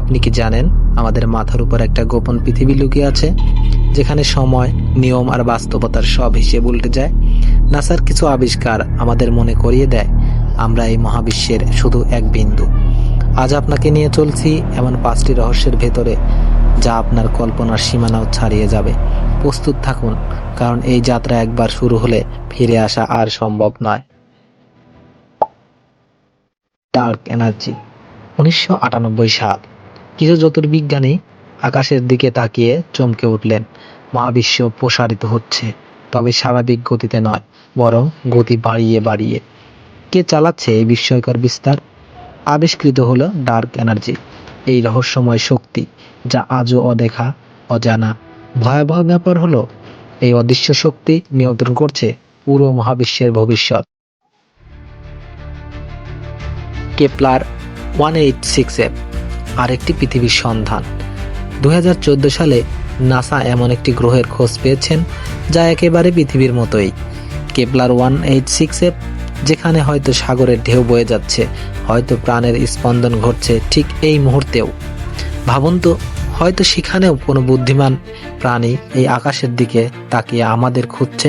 আপনি কি জানেন আমাদের মাথার উপর একটা গোপন পৃথিবী লুকিয়ে আছে, যেখানে সময়, নিয়ম আর বাস্তবতার সব হিসেব উল্টে যায়? নাসার কিছু আবিষ্কার আমাদের মনে করিয়ে দেয়, আমরা এই মহাবিশ্বের শুধু এক বিন্দু। আজ আপনাকে নিয়ে চলছি এমন পাঁচটি রহস্যের ভেতরে, যা আপনার কল্পনার সীমানাও ছাড়িয়ে যাবে। প্রস্তুত থাকুন, কারণ এই যাত্রা একবার শুরু হলে ফিরে আসা আর সম্ভব নয়। ডার্ক এনার্জি, উনিশশো আটানব্বই সাল। কিছু জ্যোতির্বিজ্ঞানী আকাশের দিকে তাকিয়ে চমকে উঠলেন। মহাবিশ্ব প্রসারিত হচ্ছে, তবে স্বাভাবিক গতিতে নয়, বরং গতি বাড়িয়ে বাড়িয়ে। কে চালাচ্ছে এই বিস্ময়কর বিস্তার? আবিষ্কৃত হলো ডার্ক এনার্জি, এই রহস্যময় শক্তি যা আজও অদেখা, অজানা। ভয়াবহ ব্যাপার হলো, এই অদৃশ্য শক্তি নিয়ন্ত্রণ করছে পুরো মহাবিশ্বের ভবিষ্যৎ। Kepler one eight six F আরেকটি পৃথিবীর সন্ধান। দু হাজার চোদ্দ সালে নাসা এমন একটি গ্রহের খোঁজ পেয়েছেন যা একেবারে পৃথিবীর মতোই। Kepler one eight six F যেখানে হয়তো সাগরের ঢেউ বয়ে যাচ্ছে, হয়তো প্রাণের স্পন্দন ঘটছে ঠিক এই মুহূর্তেও। ভাবুন তো, হয়তো সেখানেও কোনো বুদ্ধিমান প্রাণী এই আকাশের দিকে তাকিয়ে আমাদের খুঁজছে।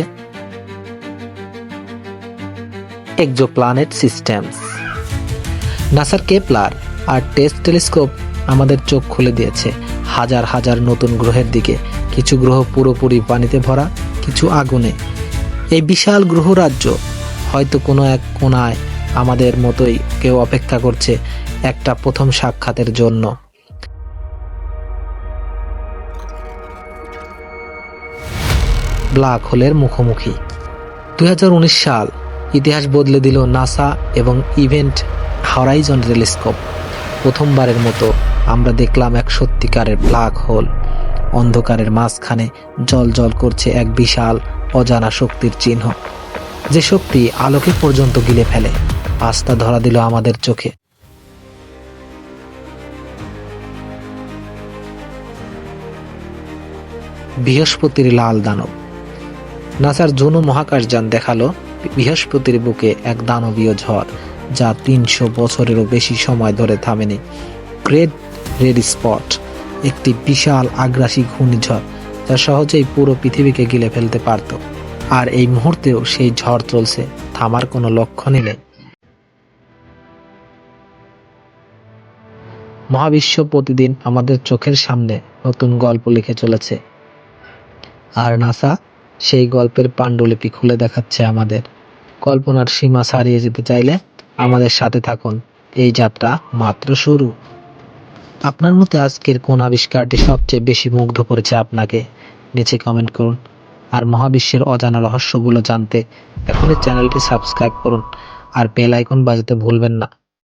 Exoplanet systems. নাসার কেপলার আর টেস্ট টেলিস্কোপ আমাদের চোখ খুলে দিয়েছে। হাজার হাজার নতুন গ্রহের দিকে। কিছু গ্রহ পুরোপুরি পানিতে ভরা, কিছু আগুনে। এই বিশাল গ্রহরাজ্য হয়তো কোনো এক কোনায় আমাদের মতোই কেউ অপেক্ষা করছে একটা প্রথম সাক্ষাতের জন্য। ব্ল্যাক হোলের মুখোমুখি। দুই হাজার উনিশ সাল ইতিহাস বদলে দিল নাসা এবং ইভেন্ট হরাইজন টেলিস্কোপ। প্রথমবারের মতো আমরা দেখলাম এক সত্যিকারের ব্ল্যাক হোল। অন্ধকারের মাঝখানে জল জল করছে এক বিশাল অজানা শক্তির চিহ্ন। যে শক্তি আলোকে পর্যন্ত গিলে ফেলে আস্থা ধরা দিল আমাদের চোখে। বৃহস্পতির লাল দানব। নাসার জুনু মহাকাশযান দেখাল বৃহস্পতির বুকে এক দানবীয় ঝড়। যা তিনশো বছরেরও বেশি সময় ধরে থামেনি। গ্রেট রেড স্পট একটি বিশাল আগ্রাসী ঘূর্ণিঝড় যা সহজেই পুরো পৃথিবীকে গিলে ফেলতে পারত। আর এই মুহূর্তেও সেই ঝড় চলছে, থামার কোনো লক্ষণই নেই। মহাবিশ্ব প্রতিদিন আমাদের চোখের সামনে নতুন গল্প লিখে চলেছে। আর নাসা সেই গল্পের পাণ্ডুলিপি খুলে দেখাচ্ছে আমাদের। কল্পনার সীমা ছাড়িয়ে যেতে চাইলে আমাদের সাথে থাকুন। এই যাত্রা মাত্র শুরু। আপনার মতে আজকের কোন আবিষ্কারটি সবচেয়ে বেশি মুগ্ধ করেছে আপনাকে? নিচে কমেন্ট করুন। আর মহাবিশ্বের অজানা রহস্যগুলো জানতে এখনই চ্যানেলটি সাবস্ক্রাইব করুন। আর বেল আইকন বাজাতে ভুলবেন না।